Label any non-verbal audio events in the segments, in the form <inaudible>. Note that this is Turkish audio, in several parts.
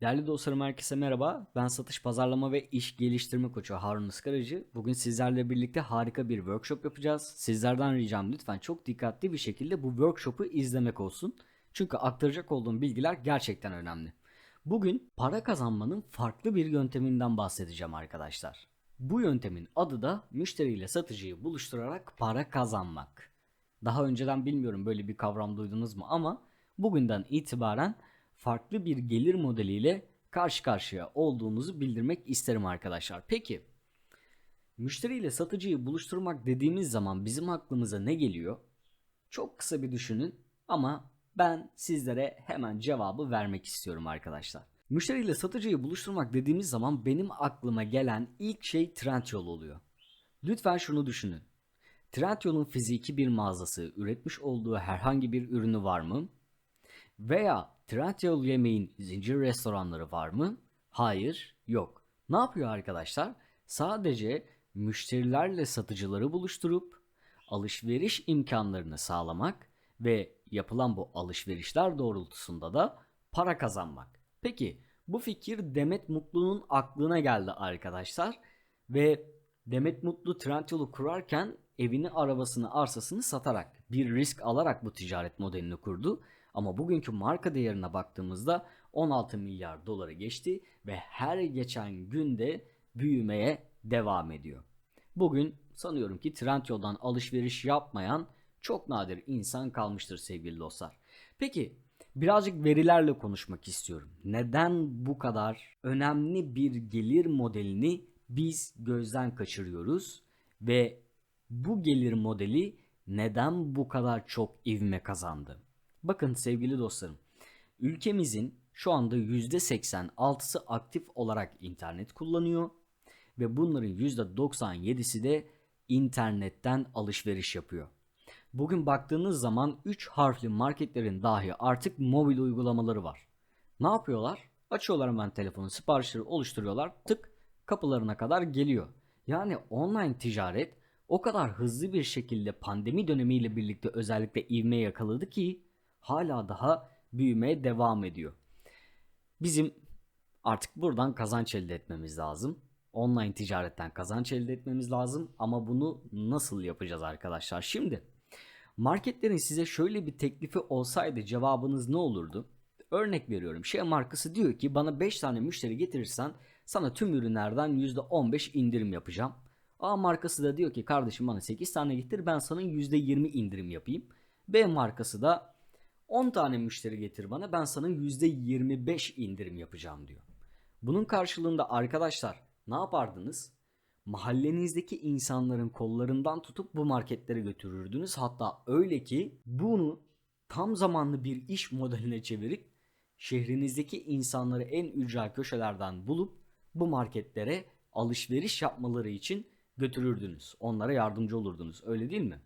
Değerli dostlarım herkese merhaba. Ben satış pazarlama ve iş geliştirme koçu Harun Iskaracı. Bugün sizlerle birlikte harika bir workshop yapacağız. Sizlerden ricam lütfen çok dikkatli bir şekilde bu workshop'u izlemek olsun. Çünkü aktaracak olduğum bilgiler gerçekten önemli. Bugün para kazanmanın farklı bir yönteminden bahsedeceğim arkadaşlar. Bu yöntemin adı da müşteriyle satıcıyı buluşturarak para kazanmak. Daha önceden bilmiyorum böyle bir kavram duydunuz mu ama bugünden itibaren farklı bir gelir modeliyle karşı karşıya olduğunuzu bildirmek isterim arkadaşlar. Peki müşteriyle satıcıyı buluşturmak dediğimiz zaman bizim aklımıza ne geliyor? Çok kısa bir düşünün ama ben sizlere hemen cevabı vermek istiyorum arkadaşlar. Müşteriyle satıcıyı buluşturmak dediğimiz zaman benim aklıma gelen ilk şey Trendyol oluyor. Lütfen şunu düşünün. Trendyol'un fiziki bir mağazası üretmiş olduğu herhangi bir ürünü var mı? Veya Trendyol yemeğin zincir restoranları var mı? Hayır, yok. Ne yapıyor arkadaşlar? Sadece müşterilerle satıcıları buluşturup alışveriş imkanlarını sağlamak ve yapılan bu alışverişler doğrultusunda da para kazanmak. Peki bu fikir Demet Mutlu'nun aklına geldi arkadaşlar ve Demet Mutlu Trendyol'u kurarken evini, arabasını, arsasını satarak bir risk alarak bu ticaret modelini kurdu. Ama bugünkü marka değerine baktığımızda 16 milyar doları geçti ve her geçen günde büyümeye devam ediyor. Bugün sanıyorum ki Trendyol'dan alışveriş yapmayan çok nadir insan kalmıştır sevgili dostlar. Peki birazcık verilerle konuşmak istiyorum. Neden bu kadar önemli bir gelir modelini biz gözden kaçırıyoruz ve bu gelir modeli neden bu kadar çok ivme kazandı? Bakın sevgili dostlarım, ülkemizin şu anda %86'sı aktif olarak internet kullanıyor ve bunların %97'si de internetten alışveriş yapıyor. Bugün baktığınız zaman 3 harfli marketlerin dahi artık mobil uygulamaları var. Ne yapıyorlar? Açıyorlar hemen telefonu, siparişleri oluşturuyorlar, tık kapılarına kadar geliyor. Yani online ticaret o kadar hızlı bir şekilde pandemi dönemiyle birlikte özellikle ivme yakaladı ki hala daha büyümeye devam ediyor. Bizim artık buradan kazanç elde etmemiz lazım. Online ticaretten kazanç elde etmemiz lazım ama bunu nasıl yapacağız arkadaşlar? Şimdi marketlerin size şöyle bir teklifi olsaydı cevabınız ne olurdu? Örnek veriyorum. Şey markası diyor ki bana 5 tane müşteri getirirsen sana tüm ürünlerden %15 indirim yapacağım. A markası da diyor ki kardeşim bana 8 tane getir ben sana %20 indirim yapayım. B markası da 10 tane müşteri getir bana ben sana %25 indirim yapacağım diyor. Bunun karşılığında arkadaşlar ne yapardınız? Mahallenizdeki insanların kollarından tutup bu marketlere götürürdünüz. Hatta öyle ki bunu tam zamanlı bir iş modeline çevirip şehrinizdeki insanları en ücra köşelerden bulup bu marketlere alışveriş yapmaları için götürürdünüz. Onlara yardımcı olurdunuz. Öyle değil mi?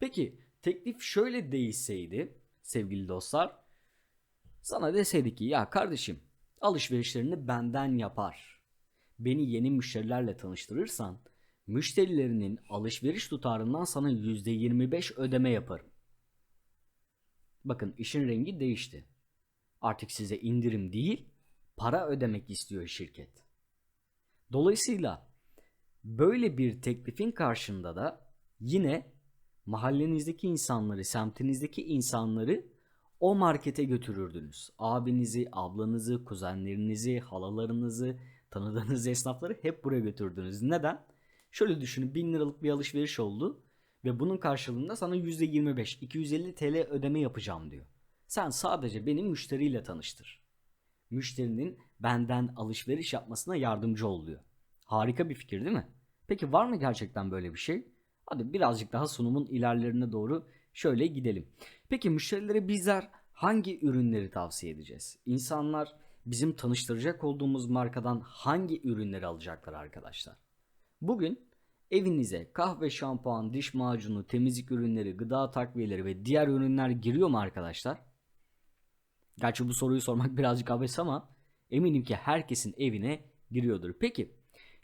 Peki teklif şöyle değişseydi sevgili dostlar. Sana deseydi ki ya kardeşim alışverişlerini benden yapar. Beni yeni müşterilerle tanıştırırsan müşterilerinin alışveriş tutarından sana %25 ödeme yaparım. Bakın işin rengi değişti. Artık size indirim değil, para ödemek istiyor şirket. Dolayısıyla böyle bir teklifin karşında da yine mahallenizdeki insanları, semtinizdeki insanları o markete götürürdünüz. Abinizi, ablanızı, kuzenlerinizi, halalarınızı, tanıdığınız esnafları hep buraya götürdünüz. Neden? Şöyle düşünün 1000 liralık bir alışveriş oldu ve bunun karşılığında sana %25, 250 TL ödeme yapacağım diyor. Sen sadece benim müşteriyle tanıştır. Müşterinin benden alışveriş yapmasına yardımcı oluyor. Harika bir fikir değil mi? Peki var mı gerçekten böyle bir şey? Hadi birazcık daha sunumun ilerlerine doğru şöyle gidelim. Peki müşterilere bizler hangi ürünleri tavsiye edeceğiz? İnsanlar bizim tanıştıracak olduğumuz markadan hangi ürünleri alacaklar arkadaşlar? Bugün evinize kahve, şampuan, diş macunu, temizlik ürünleri, gıda takviyeleri ve diğer ürünler giriyor mu arkadaşlar? Gerçi bu soruyu sormak <laughs> birazcık abes ama eminim ki herkesin evine giriyordur. Peki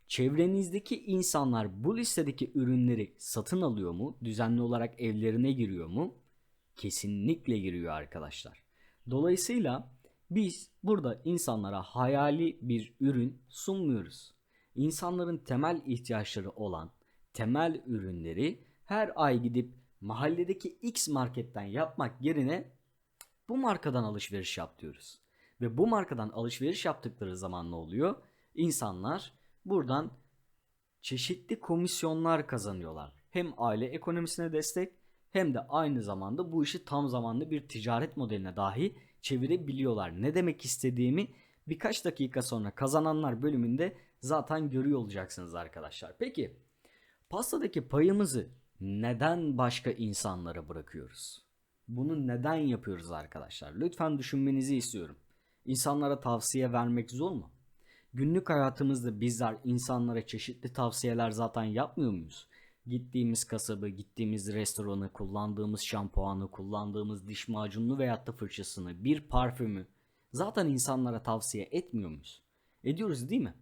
Çevrenizdeki insanlar bu listedeki ürünleri satın alıyor mu? Düzenli olarak evlerine giriyor mu? Kesinlikle giriyor arkadaşlar. Dolayısıyla Biz burada insanlara hayali bir ürün sunmuyoruz. İnsanların temel ihtiyaçları olan temel ürünleri her ay gidip mahalledeki X marketten yapmak yerine bu markadan alışveriş yap diyoruz. Ve bu markadan alışveriş yaptıkları zaman ne oluyor? İnsanlar buradan çeşitli komisyonlar kazanıyorlar. Hem aile ekonomisine destek hem de aynı zamanda bu işi tam zamanlı bir ticaret modeline dahi çevirebiliyorlar. Ne demek istediğimi birkaç dakika sonra kazananlar bölümünde zaten görüyor olacaksınız arkadaşlar. Peki pastadaki payımızı neden başka insanlara bırakıyoruz? Bunu neden yapıyoruz arkadaşlar? Lütfen düşünmenizi istiyorum. İnsanlara tavsiye vermek zor mu? Günlük hayatımızda bizler insanlara çeşitli tavsiyeler zaten yapmıyor muyuz? Gittiğimiz kasabı, gittiğimiz restoranı, kullandığımız şampuanı, kullandığımız diş macununu veyahut da fırçasını, bir parfümü zaten insanlara tavsiye etmiyor muyuz? Ediyoruz değil mi?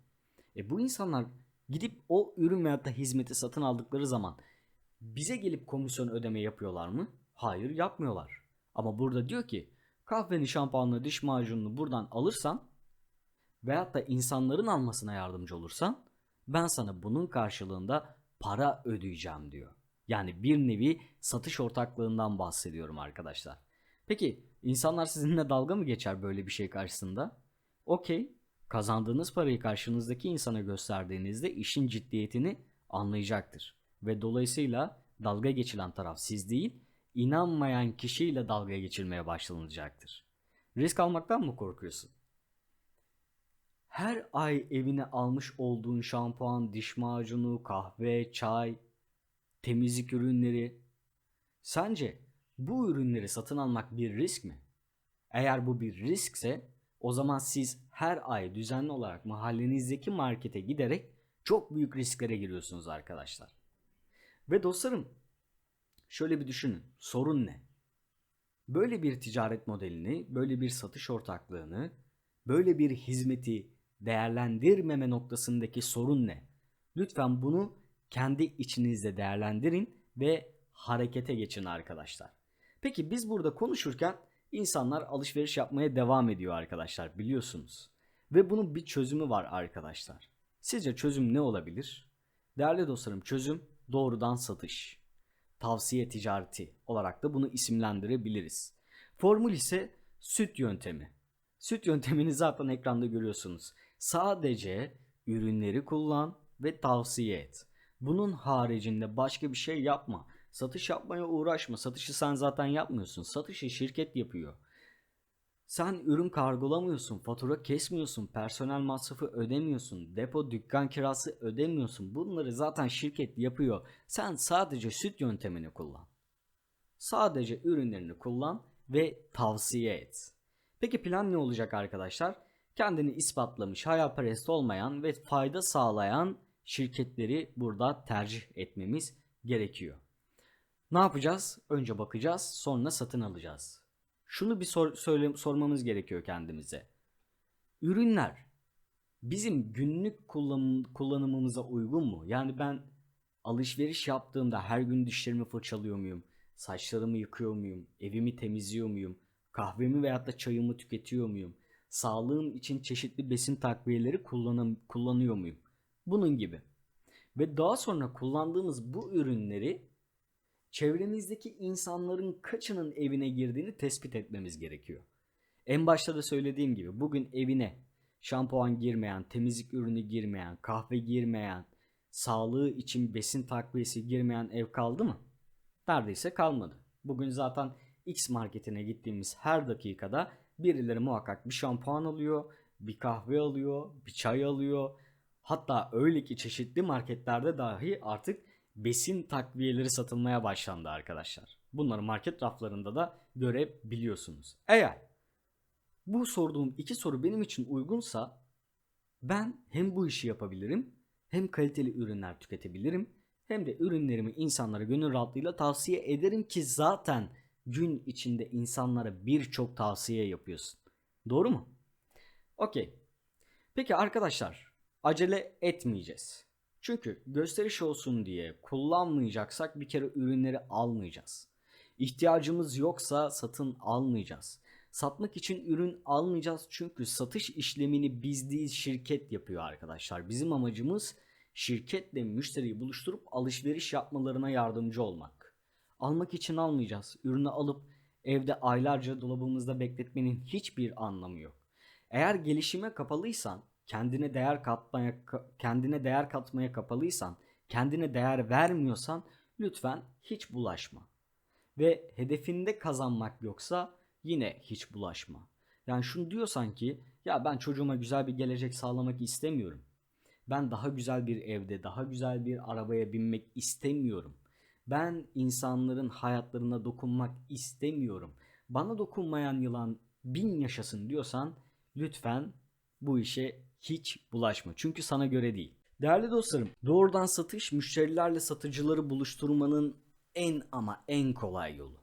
E bu insanlar gidip o ürün veyahut da hizmeti satın aldıkları zaman bize gelip komisyon ödeme yapıyorlar mı? Hayır yapmıyorlar. Ama burada diyor ki kahveni, şampuanını, diş macununu buradan alırsan veyahut da insanların almasına yardımcı olursan ben sana bunun karşılığında para ödeyeceğim diyor. Yani bir nevi satış ortaklığından bahsediyorum arkadaşlar. Peki insanlar sizinle dalga mı geçer böyle bir şey karşısında? Okey. Kazandığınız parayı karşınızdaki insana gösterdiğinizde işin ciddiyetini anlayacaktır. Ve dolayısıyla dalga geçilen taraf siz değil, inanmayan kişiyle dalga geçilmeye başlanacaktır. Risk almaktan mı korkuyorsun? Her ay evine almış olduğun şampuan, diş macunu, kahve, çay, temizlik ürünleri. Sence bu ürünleri satın almak bir risk mi? Eğer bu bir riskse o zaman siz her ay düzenli olarak mahallenizdeki markete giderek çok büyük risklere giriyorsunuz arkadaşlar. Ve dostlarım şöyle bir düşünün. Sorun ne? Böyle bir ticaret modelini, böyle bir satış ortaklığını, böyle bir hizmeti değerlendirmeme noktasındaki sorun ne? Lütfen bunu kendi içinizde değerlendirin ve harekete geçin arkadaşlar. Peki biz burada konuşurken insanlar alışveriş yapmaya devam ediyor arkadaşlar biliyorsunuz. Ve bunun bir çözümü var arkadaşlar. Sizce çözüm ne olabilir? Değerli dostlarım çözüm doğrudan satış. Tavsiye ticareti olarak da bunu isimlendirebiliriz. Formül ise süt yöntemi. Süt yöntemini zaten ekranda görüyorsunuz. Sadece ürünleri kullan ve tavsiye et. Bunun haricinde başka bir şey yapma. Satış yapmaya uğraşma. Satışı sen zaten yapmıyorsun. Satışı şirket yapıyor. Sen ürün kargolamıyorsun, fatura kesmiyorsun, personel masrafı ödemiyorsun, depo dükkan kirası ödemiyorsun. Bunları zaten şirket yapıyor. Sen sadece süt yöntemini kullan. Sadece ürünlerini kullan ve tavsiye et. Peki plan ne olacak arkadaşlar? Kendini ispatlamış, hayalperest olmayan ve fayda sağlayan şirketleri burada tercih etmemiz gerekiyor. Ne yapacağız? Önce bakacağız, sonra satın alacağız. Şunu bir sor, söyle, sormamız gerekiyor kendimize. Ürünler bizim günlük kullanım, kullanımımıza uygun mu? Yani ben alışveriş yaptığımda her gün dişlerimi fırçalıyor muyum? Saçlarımı yıkıyor muyum? Evimi temizliyor muyum? Kahvemi veyahut da çayımı tüketiyor muyum? Sağlığım için çeşitli besin takviyeleri kullanım, kullanıyor muyum? Bunun gibi. Ve daha sonra kullandığımız bu ürünleri çevremizdeki insanların kaçının evine girdiğini tespit etmemiz gerekiyor. En başta da söylediğim gibi bugün evine şampuan girmeyen, temizlik ürünü girmeyen, kahve girmeyen, sağlığı için besin takviyesi girmeyen ev kaldı mı? Neredeyse kalmadı. Bugün zaten X marketine gittiğimiz her dakikada birileri muhakkak bir şampuan alıyor, bir kahve alıyor, bir çay alıyor. Hatta öyle ki çeşitli marketlerde dahi artık besin takviyeleri satılmaya başlandı arkadaşlar. Bunları market raflarında da görebiliyorsunuz. Eğer bu sorduğum iki soru benim için uygunsa ben hem bu işi yapabilirim hem kaliteli ürünler tüketebilirim hem de ürünlerimi insanlara gönül rahatlığıyla tavsiye ederim ki zaten gün içinde insanlara birçok tavsiye yapıyorsun. Doğru mu? Okey. Peki arkadaşlar acele etmeyeceğiz. Çünkü gösteriş olsun diye kullanmayacaksak bir kere ürünleri almayacağız. İhtiyacımız yoksa satın almayacağız. Satmak için ürün almayacağız çünkü satış işlemini biz değil şirket yapıyor arkadaşlar. Bizim amacımız şirketle müşteriyi buluşturup alışveriş yapmalarına yardımcı olmak. Almak için almayacağız. Ürünü alıp evde aylarca dolabımızda bekletmenin hiçbir anlamı yok. Eğer gelişime kapalıysan, kendine değer katmaya kendine değer katmaya kapalıysan, kendine değer vermiyorsan lütfen hiç bulaşma. Ve hedefinde kazanmak yoksa yine hiç bulaşma. Yani şunu diyorsan ki ya ben çocuğuma güzel bir gelecek sağlamak istemiyorum. Ben daha güzel bir evde, daha güzel bir arabaya binmek istemiyorum. Ben insanların hayatlarına dokunmak istemiyorum. Bana dokunmayan yılan bin yaşasın diyorsan lütfen bu işe hiç bulaşma. Çünkü sana göre değil. Değerli dostlarım, doğrudan satış müşterilerle satıcıları buluşturmanın en ama en kolay yolu.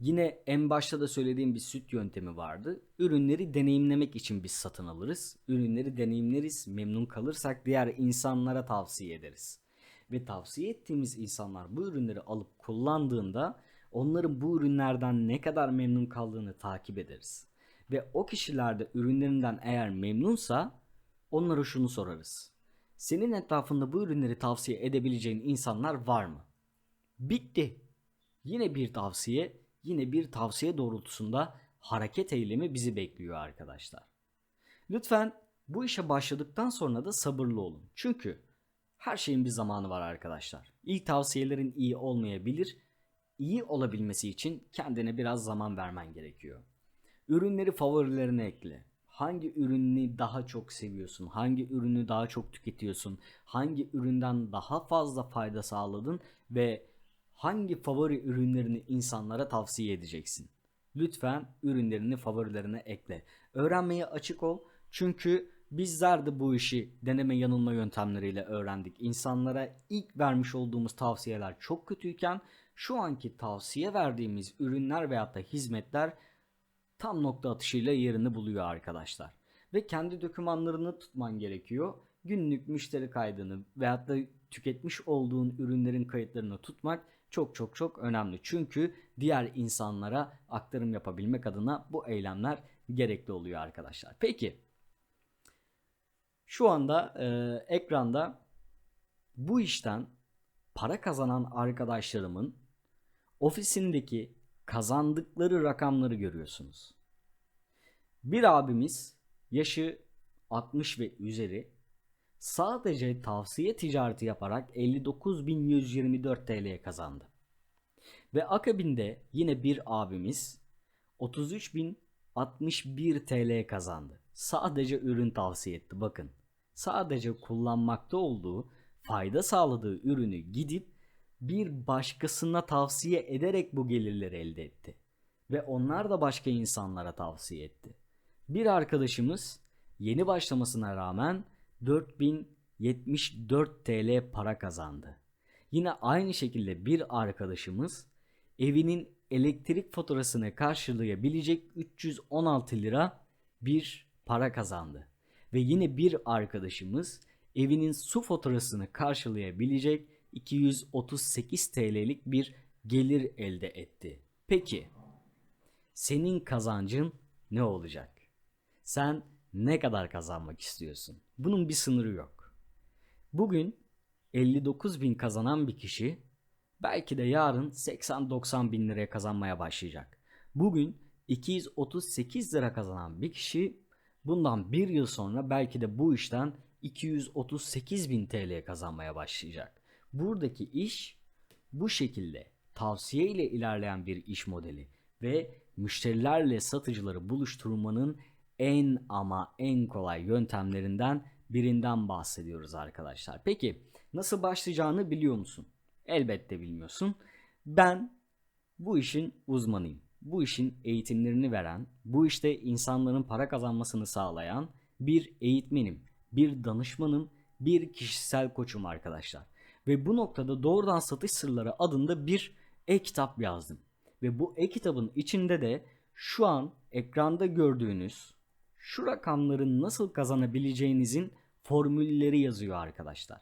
Yine en başta da söylediğim bir süt yöntemi vardı. Ürünleri deneyimlemek için biz satın alırız. Ürünleri deneyimleriz, memnun kalırsak diğer insanlara tavsiye ederiz. Ve tavsiye ettiğimiz insanlar bu ürünleri alıp kullandığında onların bu ürünlerden ne kadar memnun kaldığını takip ederiz. Ve o kişiler de ürünlerinden eğer memnunsa onlara şunu sorarız. Senin etrafında bu ürünleri tavsiye edebileceğin insanlar var mı? Bitti. Yine bir tavsiye, yine bir tavsiye doğrultusunda hareket eylemi bizi bekliyor arkadaşlar. Lütfen bu işe başladıktan sonra da sabırlı olun. Çünkü her şeyin bir zamanı var arkadaşlar. İlk tavsiyelerin iyi olmayabilir. İyi olabilmesi için kendine biraz zaman vermen gerekiyor. Ürünleri favorilerine ekle. Hangi ürünü daha çok seviyorsun? Hangi ürünü daha çok tüketiyorsun? Hangi üründen daha fazla fayda sağladın ve hangi favori ürünlerini insanlara tavsiye edeceksin? Lütfen ürünlerini favorilerine ekle. Öğrenmeye açık ol. Çünkü bizler de bu işi deneme yanılma yöntemleriyle öğrendik. İnsanlara ilk vermiş olduğumuz tavsiyeler çok kötüyken şu anki tavsiye verdiğimiz ürünler veyahut da hizmetler tam nokta atışıyla yerini buluyor arkadaşlar. Ve kendi dokümanlarını tutman gerekiyor. Günlük müşteri kaydını veyahut da tüketmiş olduğun ürünlerin kayıtlarını tutmak çok çok çok önemli. Çünkü diğer insanlara aktarım yapabilmek adına bu eylemler gerekli oluyor arkadaşlar. Peki şu anda e, ekranda bu işten para kazanan arkadaşlarımın ofisindeki kazandıkları rakamları görüyorsunuz. Bir abimiz yaşı 60 ve üzeri sadece tavsiye ticareti yaparak 59.124 TL'ye kazandı. Ve akabinde yine bir abimiz 33.061 TL kazandı. Sadece ürün tavsiye etti bakın. Sadece kullanmakta olduğu, fayda sağladığı ürünü gidip bir başkasına tavsiye ederek bu gelirleri elde etti. Ve onlar da başka insanlara tavsiye etti. Bir arkadaşımız yeni başlamasına rağmen 4074 TL para kazandı. Yine aynı şekilde bir arkadaşımız evinin elektrik faturasını karşılayabilecek 316 lira bir para kazandı. Ve yine bir arkadaşımız evinin su faturasını karşılayabilecek 238 TL'lik bir gelir elde etti. Peki senin kazancın ne olacak? Sen ne kadar kazanmak istiyorsun? Bunun bir sınırı yok. Bugün 59 bin kazanan bir kişi belki de yarın 80-90 bin liraya kazanmaya başlayacak. Bugün 238 lira kazanan bir kişi bundan bir yıl sonra belki de bu işten 238 bin TL kazanmaya başlayacak. Buradaki iş bu şekilde tavsiye ile ilerleyen bir iş modeli ve müşterilerle satıcıları buluşturmanın en ama en kolay yöntemlerinden birinden bahsediyoruz arkadaşlar. Peki nasıl başlayacağını biliyor musun? Elbette bilmiyorsun. Ben bu işin uzmanıyım. Bu işin eğitimlerini veren, bu işte insanların para kazanmasını sağlayan bir eğitmenim, bir danışmanım, bir kişisel koçum arkadaşlar. Ve bu noktada doğrudan satış sırları adında bir e-kitap yazdım. Ve bu e-kitabın içinde de şu an ekranda gördüğünüz şu rakamların nasıl kazanabileceğinizin formülleri yazıyor arkadaşlar.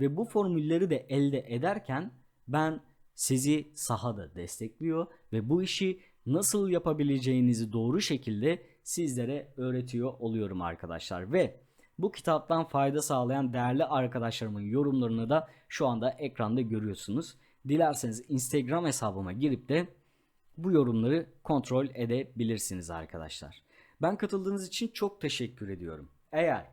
Ve bu formülleri de elde ederken ben sizi sahada destekliyor ve bu işi nasıl yapabileceğinizi doğru şekilde sizlere öğretiyor oluyorum arkadaşlar. Ve bu kitaptan fayda sağlayan değerli arkadaşlarımın yorumlarını da şu anda ekranda görüyorsunuz. Dilerseniz Instagram hesabıma girip de bu yorumları kontrol edebilirsiniz arkadaşlar. Ben katıldığınız için çok teşekkür ediyorum. Eğer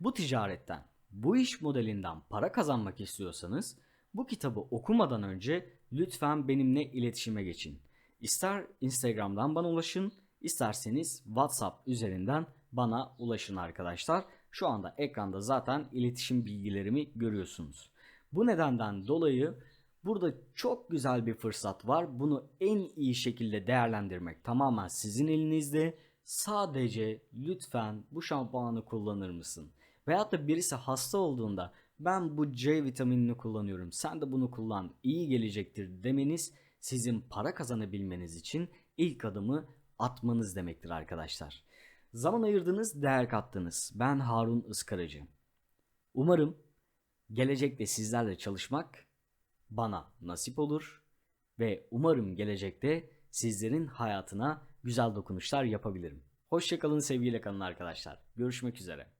bu ticaretten, bu iş modelinden para kazanmak istiyorsanız bu kitabı okumadan önce lütfen benimle iletişime geçin. İster Instagram'dan bana ulaşın, isterseniz WhatsApp üzerinden bana ulaşın arkadaşlar. Şu anda ekranda zaten iletişim bilgilerimi görüyorsunuz. Bu nedenden dolayı burada çok güzel bir fırsat var. Bunu en iyi şekilde değerlendirmek tamamen sizin elinizde. Sadece lütfen bu şampuanı kullanır mısın? Veyahut da birisi hasta olduğunda ben bu C vitaminini kullanıyorum sen de bunu kullan iyi gelecektir demeniz sizin para kazanabilmeniz için ilk adımı atmanız demektir arkadaşlar. Zaman ayırdınız, değer kattınız. Ben Harun Iskaracı. Umarım gelecekte sizlerle çalışmak bana nasip olur ve umarım gelecekte sizlerin hayatına güzel dokunuşlar yapabilirim. Hoşçakalın sevgiyle kalın arkadaşlar. Görüşmek üzere.